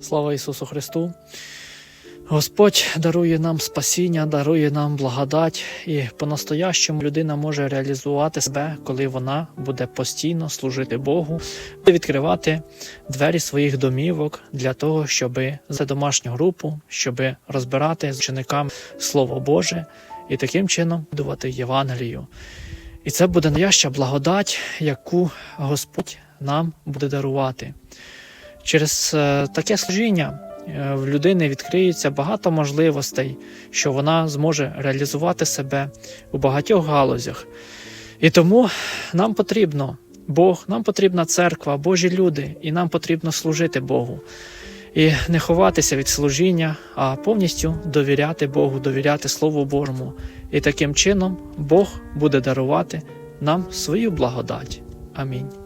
Слава Ісусу Христу! Господь дарує нам спасіння, дарує нам благодать, і по-настоящому людина може реалізувати себе, коли вона буде постійно служити Богу, буде відкривати двері своїх домівок для того, щоб за домашню групу, щоб розбирати з учениками Слово Боже і таким чином будувати Євангелію. І це буде найяща благодать, яку Господь нам буде дарувати. Через е, таке служіння е, в людини відкриється багато можливостей, що вона зможе реалізувати себе у багатьох галузях. І тому нам потрібно Бог, нам потрібна церква, Божі люди, і нам потрібно служити Богу. І не ховатися від служіння, а повністю довіряти Богу, довіряти Слову Божому. І таким чином Бог буде дарувати нам свою благодать. Амінь.